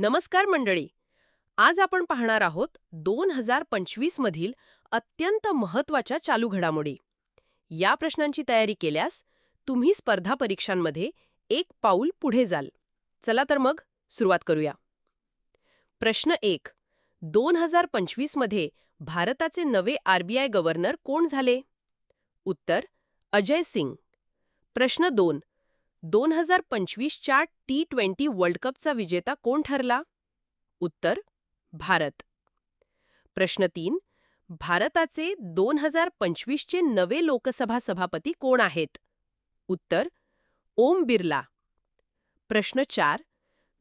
नमस्कार मंडळी. आज आपण पाहणार आहोत दोन हजार पंचवीस मधील अत्यंत महत्त्वाच्या चालू घडामोडी. या प्रश्नांची तयारी केल्यास तुम्ही स्पर्धा परीक्षांमध्ये एक पाऊल पुढे जाल. चला तर मग सुरुवात करूया. प्रश्न एक. दोन हजार पंचवीसमध्ये भारताचे नवे आरबीआय गव्हर्नर कोण झाले? उत्तर अजय सिंग. प्रश्न दोन. दोन हजार पंचवीसच्या टी ट्वेंटी वर्ल्ड कपचा विजेता कोण ठरला? उत्तर भारत. प्रश्न तीन भारताचे दोन हजार पंचवीसचे नवे लोकसभा सभापती कोण आहेत? उत्तर ओम बिर्ला. प्रश्न चार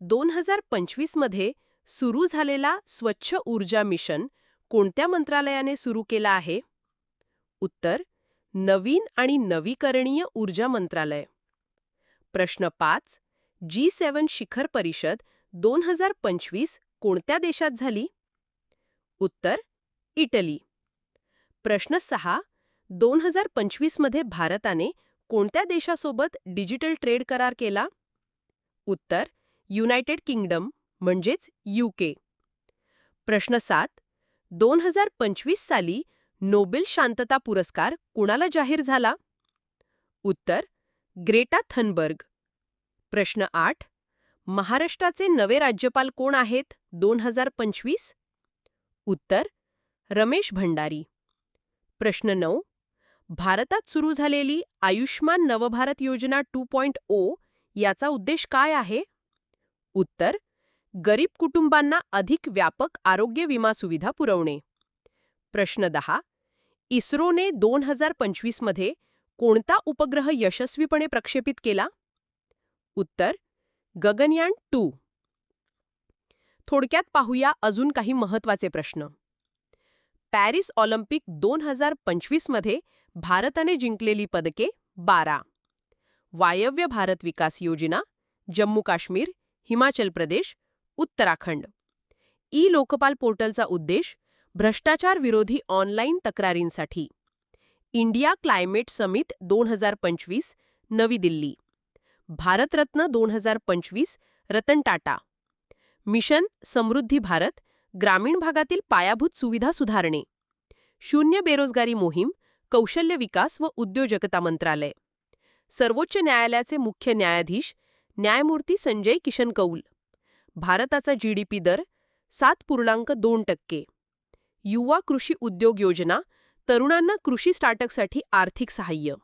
दोन हजार पंचवीसमध्ये सुरू झालेला स्वच्छ ऊर्जा मिशन कोणत्या मंत्रालयाने सुरू केला आहे? उत्तर नवीन आणि नवीकरणीय ऊर्जा मंत्रालय. प्रश्न पाच जी सेवन शिखर परिषद दोन हजार पंचवीस कोणत्या देशात झाली? उत्तर इटली. प्रश्न सहा दोन हजार पंचवीसमध्ये भारताने कोणत्या देशासोबत डिजिटल ट्रेड करार केला? उत्तर युनायटेड किंगडम म्हणजेच यूके प्रश्न सात दोन हजार पंचवीस साली नोबेल शांतता पुरस्कार कुणाला जाहीर झाला? उत्तर ग्रेटा थनबर्ग. प्रश्न आठ. महाराष्ट्राचे नवे राज्यपाल कोण आहेत? दोन हजार पंचवीस? उत्तर. रमेश भंडारी. प्रश्न नऊ. भारतात सुरू झालेली आयुष्मान नवभारत योजना टू पॉइंट ओ याचा उद्देश काय आहे? उत्तर. गरीब कुटुंबांना अधिक व्यापक आरोग्य विमा सुविधा पुरवणे. प्रश्न दहा. इस्रोने दोन हजार पंचवीसमध्ये कोणता उपग्रह यशस्वीपणे प्रक्षेपित केला? उत्तर गगनयान टू. थोडक्यात पाहूया अजून काही महत्त्वाचे प्रश्न. पॅरिस ऑलिम्पिक दोन हजार पंचवीसमध्ये भारताने जिंकलेली पदके बारा. वायव्य भारत विकास योजना जम्मू काश्मीर हिमाचल प्रदेश उत्तराखंड. ई लोकपाल पोर्टलचा उद्देश भ्रष्टाचार विरोधी ऑनलाईन तक्रारींसाठी. इंडिया क्लायमेट समिट दोन हजार पंचवीस नवी दिल्ली. भारतरत्न दोन हजार पंचवीस रतन टाटा. मिशन समृद्धी भारत ग्रामीण भागातील पायाभूत सुविधा सुधारणे. शून्य बेरोजगारी मोहीम कौशल्य विकास व उद्योजकता मंत्रालय. सर्वोच्च न्यायालयाचे मुख्य न्यायाधीश न्यायमूर्ती संजय किशन कौल. भारताचा जीडीपी दर सात पूर्णांक दोन टक्के. युवा कृषी उद्योग योजना तरुणांना कृषी स्टार्टअपसाठी आर्थिक सहाय्य.